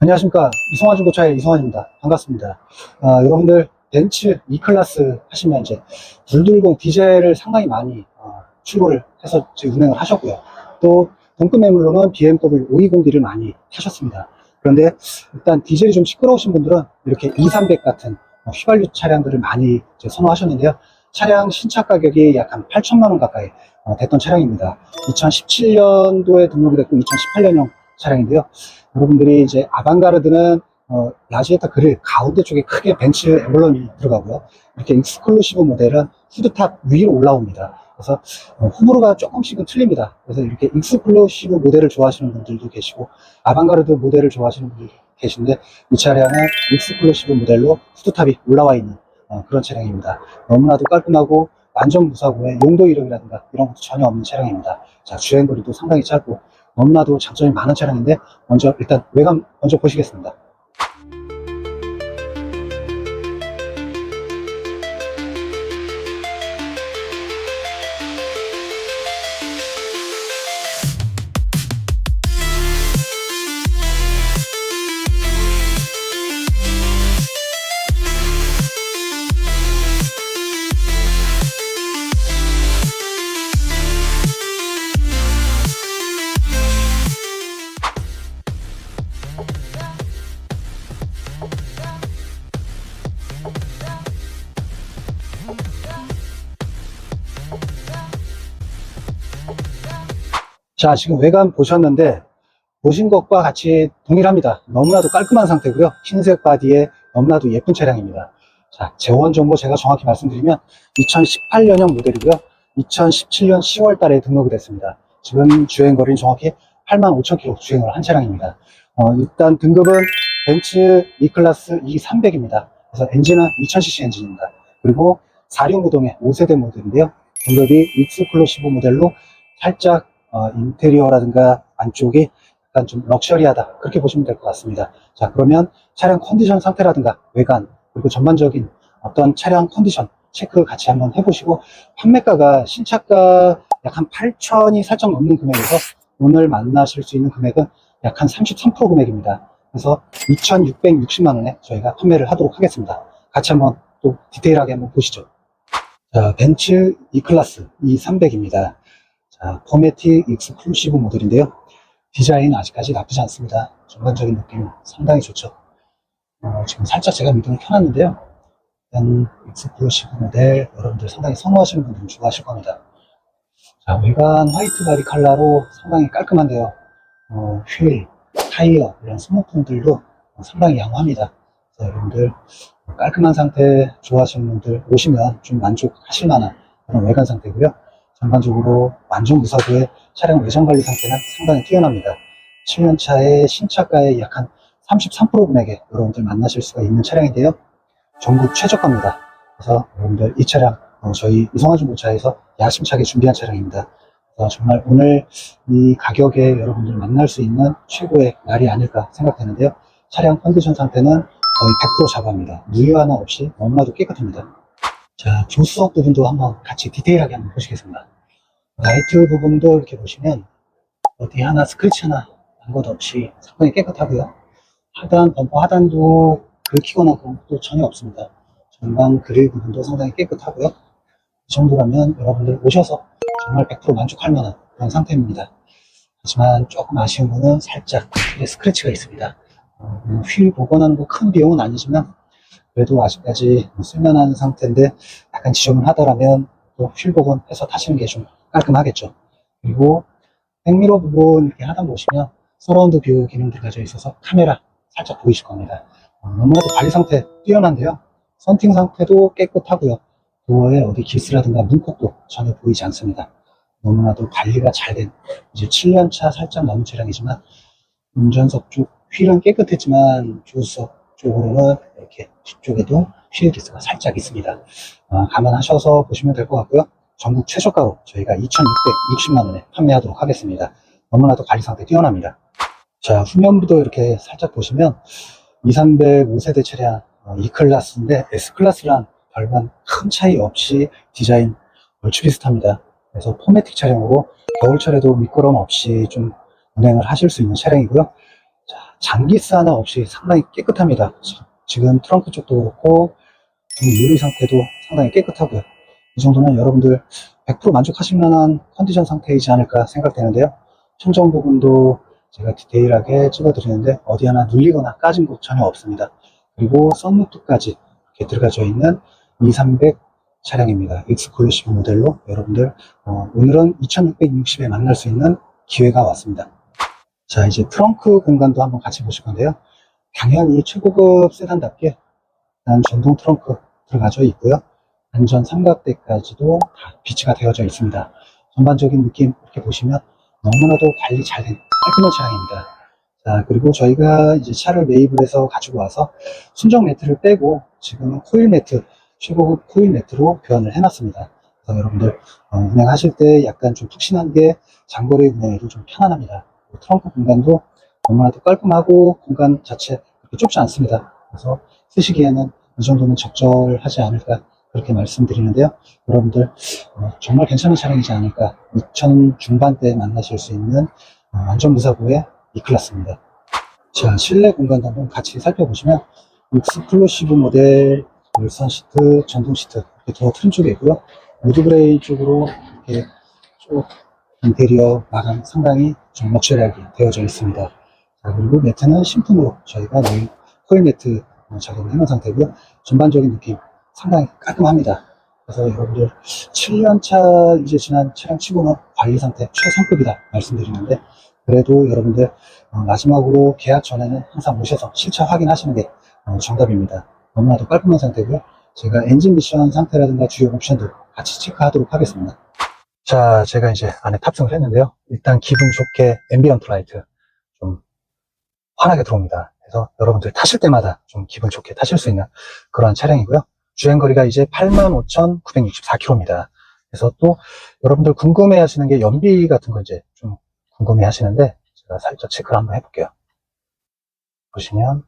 안녕하십니까. 이성환 중고차의 이성환입니다. 반갑습니다. 아, 여러분들 벤츠 E클래스 하시면 이제 220 디젤을 상당히 많이 어, 출고를 해서 지금 운행을 하셨고요. 또 동급 매물로는 BMW 520D를 많이 타셨습니다. 그런데 일단 디젤이 좀 시끄러우신 분들은 이렇게 230 같은 어, 휘발유 차량들을 많이 선호하셨는데요. 차량 신차 가격이 약 한 8천만 원 가까이 어, 됐던 차량입니다. 2017년도에 등록이 됐고 2018년형 차량인데요. 여러분들이 이제 아방가르드는 어, 라지에타 그릴 가운데 쪽에 크게 벤츠 엠블럼이 들어가고요. 이렇게 익스클루시브 모델은 후드탑 위로 올라옵니다. 그래서 어, 호불호가 조금씩은 틀립니다. 그래서 이렇게 익스클루시브 모델을 좋아하시는 분들도 계시고 아방가르드 모델을 좋아하시는 분들도 계신데 이 차량은 익스클루시브 모델로 후드탑이 올라와 있는 어, 그런 차량입니다. 너무나도 깔끔하고 완전 무사고에 용도 이력이라든가 이런 것도 전혀 없는 차량입니다. 자 주행 거리도 상당히 짧고 너무나도 장점이 많은 차량인데 먼저 일단 외관 먼저 보시겠습니다. 자 지금 외관 보셨는데 보신 것과 같이 동일합니다. 너무나도 깔끔한 상태고요. 흰색 바디에 너무나도 예쁜 차량입니다. 자 재원 정보 제가 정확히 말씀드리면 2018년형 모델이고요. 2017년 10월 달에 등록이 됐습니다. 지금 주행 거리는 정확히 8만 5천 킬로 주행을 한 차량입니다. 어, 일단 등급은 벤츠 E클래스 E300입니다. 그래서 엔진은 2000cc 엔진입니다. 그리고 4륜 구동의 5세대 모델인데요. 등급이 익스클루시브 모델로 살짝 어, 인테리어라든가 안쪽이 약간 좀 럭셔리하다 그렇게 보시면 될 것 같습니다. 자 그러면 차량 컨디션 상태라든가 외관 그리고 전반적인 어떤 차량 컨디션 체크 같이 한번 해보시고 판매가가 신차가 약 한 8천이 살짝 넘는 금액에서 오늘 만나실 수 있는 금액은 약 한 33% 금액입니다. 그래서 2,660만 원에 저희가 판매를 하도록 하겠습니다. 같이 한번 또 디테일하게 한번 보시죠. 자, 벤츠 E클래스 E300입니다. 자, 포매틱 익스클루시브 모델인데요. 디자인 아직까지 나쁘지 않습니다. 전반적인 느낌 상당히 좋죠. 어, 지금 살짝 제가 미동을 켜놨는데요. 일단 익스클루시브 모델 여러분들 상당히 선호하시는 분들은 좋아하실 겁니다. 자, 외관 화이트 바디 컬러로 상당히 깔끔한데요. 어, 휠, 타이어 이런 소모품들도 상당히 양호합니다. 그래서 여러분들 깔끔한 상태 좋아하시는 분들 오시면 좀 만족하실 만한 그런 외관 상태고요. 전반적으로 완전 무사고의 차량 외장 관리 상태는 상당히 뛰어납니다. 7년차의 신차가의 약 한 33% 금액에 여러분들 만나실 수가 있는 차량인데요. 전국 최저가입니다. 그래서 여러분들 이 차량 어, 저희 이성화 중고차에서 야심차게 준비한 차량입니다. 정말 오늘 이 가격에 여러분들 만날 수 있는 최고의 날이 아닐까 생각되는데요. 차량 컨디션 상태는 거의 100% 잡아합니다. 누유 하나 없이 너무나도 깨끗합니다. 자, 조수석 부분도 한번 같이 디테일하게 한번 보시겠습니다. 라이트 부분도 이렇게 보시면 어디 하나 스크래치 하나 난 것 없이 상당히 깨끗하고요. 하단, 범퍼 하단도 긁히거나 그런 것도 전혀 없습니다. 전방 그릴 부분도 상당히 깨끗하고요. 이 정도라면 여러분들 오셔서 정말 100% 만족할 만한 그런 상태입니다. 하지만 조금 아쉬운 거는 살짝 스크래치가 있습니다. 어, 뭐휠 복원하는 거 큰 비용은 아니지만 그래도 아직까지 쓸만한 상태인데 약간 지저분 하더라면 또 휠 복원해서 타시는 게 좀 깔끔하겠죠. 그리고 백미러 부분 이렇게 하단 보시면 서라운드 뷰 기능도 가져 있어서 카메라 살짝 보이실 겁니다. 어, 너무나도 관리 상태 뛰어난데요. 선팅 상태도 깨끗하고요. 도어에 어디 기스라든가 문콕도 전혀 보이지 않습니다. 너무나도 관리가 잘 된 이제 7년차 살짝 넘은 차량이지만 운전석 쪽 휠은 깨끗했지만 조수석 쪽으로는 이렇게 뒤쪽에도 휠 기스가 살짝 있습니다. 어, 감안하셔서 보시면 될 것 같고요. 전국 최저가로 저희가 2,660만 원에 판매하도록 하겠습니다. 너무나도 관리 상태 뛰어납니다. 자, 후면부도 이렇게 살짝 보시면 2300 5세대 차량 어, E클래스인데 S클래스랑 별반 큰 차이 없이 디자인 얼추 비슷합니다. 그래서 포매틱 차량으로 겨울철에도 미끄럼 없이 좀 운행을 하실 수 있는 차량이고요. 자, 장기스 하나 없이 상당히 깨끗합니다. 지- 지금 트렁크 쪽도 그렇고 등 유리 상태도 상당히 깨끗하고요. 이 정도면 여러분들 100% 만족하실 만한 컨디션 상태이지 않을까 생각되는데요. 천정 부분도 제가 디테일하게 찍어드리는데 어디 하나 눌리거나 까진 곳 전혀 없습니다. 그리고 썬루프까지 이렇게 들어가져 있는 2300 차량입니다. 익스클루시브 모델로 여러분들 어, 오늘은 2660에 만날 수 있는 기회가 왔습니다. 자 이제 트렁크 공간도 한번 같이 보실 건데요. 당연히 최고급 세단답게 난 전동 트렁크 들어가져 있고요. 안전 삼각대까지도 다 비치가 되어져 있습니다. 전반적인 느낌 이렇게 보시면 너무나도 관리 잘된 깔끔한 차량입니다. 자, 그리고 저희가 이제 차를 매입을 해서 가지고 와서 순정 매트를 빼고 지금은 코일 매트, 최고급 코일 매트로 교환을 해놨습니다. 그래서 여러분들 어, 운행하실 때 약간 좀 푹신한 게 장거리 운행에도 좀 편안합니다. 트렁크 공간도 너무나도 깔끔하고 공간 자체 그렇게 좁지 않습니다. 그래서 쓰시기에는 이 정도면 적절하지 않을까 그렇게 말씀드리는데요. 여러분들 어, 정말 괜찮은 차량이지 않을까 2000 중반대에 만나실 수 있는 어, 완전 무사고의 E클래스입니다. 자 실내 공간도 한번 같이 살펴보시면 익스클루시브 모델 열선 시트, 전동 시트 이렇게 더 트림 쪽에 있고요. 우드 그레이 쪽으로 이렇게 쭉 인테리어 마감 상당히 좀 럭셔리하게 되어져 있습니다. 자, 그리고 매트는 신품으로 저희가 내일 코일 매트 어, 작업을 해놓은 상태고요. 전반적인 느낌 상당히 깔끔합니다. 그래서 여러분들 7년차 이제 지난 차량 치고는 관리 상태 최상급이다 말씀드리는데 그래도 여러분들 어, 마지막으로 계약 전에는 항상 오셔서 실차 확인하시는 게 어, 정답입니다. 너무나도 깔끔한 상태고요. 제가 엔진 미션 상태라든가 주요 옵션도 같이 체크하도록 하겠습니다. 자, 제가 이제 안에 탑승을 했는데요. 일단 기분 좋게 앰비언트 라이트 좀 환하게 들어옵니다. 그래서 여러분들 타실 때마다 좀 기분 좋게 타실 수 있는 그런 차량이고요. 주행 거리가 이제 85,964km입니다. 그래서 또 여러분들 궁금해 하시는 게 연비 같은 거 이제 좀 궁금해 하시는데 제가 살짝 체크를 한번 해볼게요. 보시면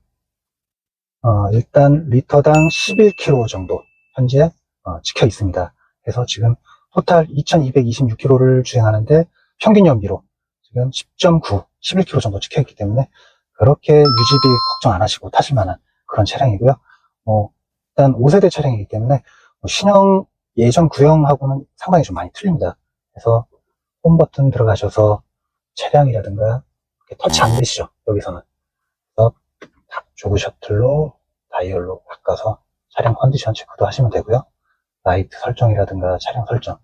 어, 일단 리터당 11km 정도 현재 어, 찍혀 있습니다. 그래서 지금 토탈 2226km를 주행하는데 평균 연비로 지금 10.9, 11km 정도 찍혀 있기 때문에 그렇게 유지비 걱정 안 하시고 타실 만한 그런 차량이고요. 어, 일단 5세대 차량이기 때문에 뭐 신형 예전 구형하고는 상당히 좀 많이 틀립니다. 그래서 홈 버튼 들어가셔서 차량이라든가 터치 안 되시죠 여기서는 그래서 다 조그 셔틀로 다이얼로 바꿔서 차량 컨디션 체크도 하시면 되고요. 라이트 설정이라든가 차량 설정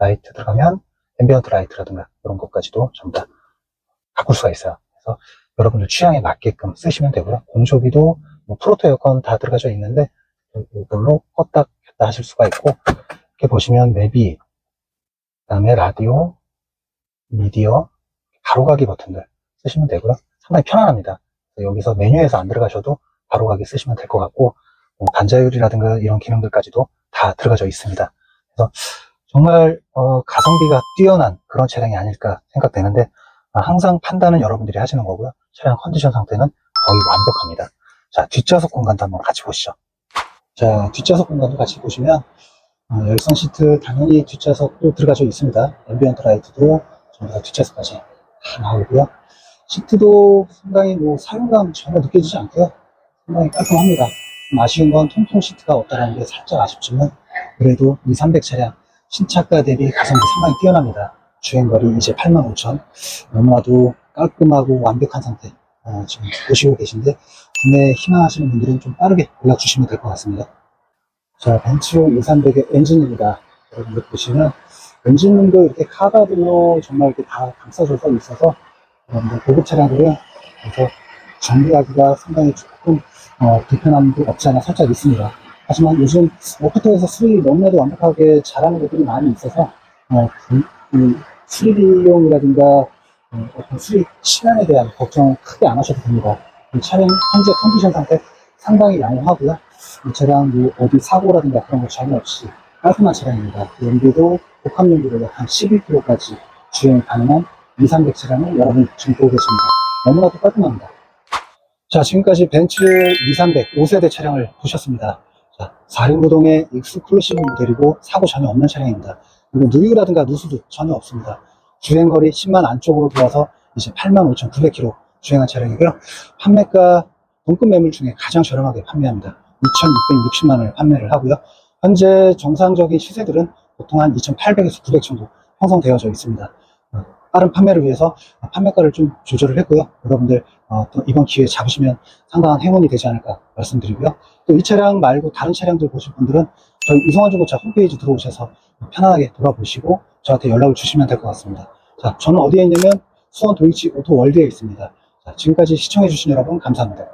라이트 들어가면 앰비언트 라이트라든가 이런 것까지도 전부 다 바꿀 수가 있어요. 그래서 여러분들 취향에 맞게끔 쓰시면 되고요. 공조기도 뭐 프로토 에어컨 다 들어가져 있는데 이걸로 껐다 켰다 하실 수가 있고 이렇게 보시면 내비 그다음에 라디오 미디어 바로가기 버튼들 쓰시면 되고요. 상당히 편안합니다. 여기서 메뉴에서 안 들어가셔도 바로가기 쓰시면 될 것 같고 뭐 반자율이라든가 이런 기능들까지도 다 들어가져 있습니다. 그래서 정말 어, 가성비가 뛰어난 그런 차량이 아닐까 생각되는데 아, 항상 판단은 여러분들이 하시는 거고요. 차량 컨디션 상태는 거의 완벽합니다. 자, 뒷좌석 공간도 한번 같이 보시죠. 자, 뒷좌석 공간도 같이 보시면 어, 열선 시트 당연히 뒷좌석도 들어가져 있습니다. 앰비언트 라이트도 전부 다 뒷좌석까지 다 나오고요. 시트도 상당히 뭐 사용감 전혀 느껴지지 않고요. 상당히 깔끔합니다. 좀 아쉬운 건 통풍 시트가 없다는 게 살짝 아쉽지만 그래도 이300 차량 신차가 대비 가성비 상당히 뛰어납니다. 주행거리 이제 85,000 너무나도 깔끔하고 완벽한 상태 어, 지금 보시고 계신데 구매 희망하시는 분들은 좀 빠르게 연락 주시면 될 것 같습니다. 자 벤츠 2300의 엔진입니다. 여러분들 보시면 엔진룸도 이렇게 카바들로 정말 이렇게 다 감싸져서 있어서 여러분들 고급 차량들은 그래서 정비하기가 상당히 조금 어, 불편함도 없지 않아 살짝 있습니다. 하지만 요즘 오프터에서 수리 너무나도 완벽하게 잘하는 것들이 많이 있어서 어, 그, 그 수리 비용이라든가 어, 어떤 수리 시간에 대한 걱정 크게 안 하셔도 됩니다. 이 차량 현재 컨디션 상태 상당히 양호하고요. 이 차량 뭐 어디 사고라든가 그런 거 전혀 없이 깔끔한 차량입니다. 연비도 복합 연비로 한 11km까지 주행 가능한 2, 300 차량을 여러분 지금 보고 계십니다. 너무나도 깔끔합니다. 자, 지금까지 벤츠 2300 5세대 차량을 보셨습니다. 자, 4륜구동의 익스클루시브 모델이고 사고 전혀 없는 차량입니다. 그리고 누유라든가 누수도 전혀 없습니다. 주행거리 10만 안쪽으로 들어와서 이제 85,900km 주행한 차량이고요. 판매가 동급 매물 중에 가장 저렴하게 판매합니다. 2,660만 원을 판매를 하고요. 현재 정상적인 시세들은 보통 한 2,800에서 900 정도 형성되어져 있습니다. 어, 빠른 판매를 위해서 판매가를 좀 조절을 했고요. 여러분들 어, 또 이번 기회에 잡으시면 상당한 행운이 되지 않을까 말씀드리고요. 또 이 차량 말고 다른 차량들 보실 분들은 저희 이성환 중고차 홈페이지 들어오셔서 편안하게 돌아보시고 저한테 연락을 주시면 될 것 같습니다. 자, 저는 어디에 있냐면 수원 도이치 오토 월드에 있습니다. 자, 지금까지 시청해주신 여러분 감사합니다.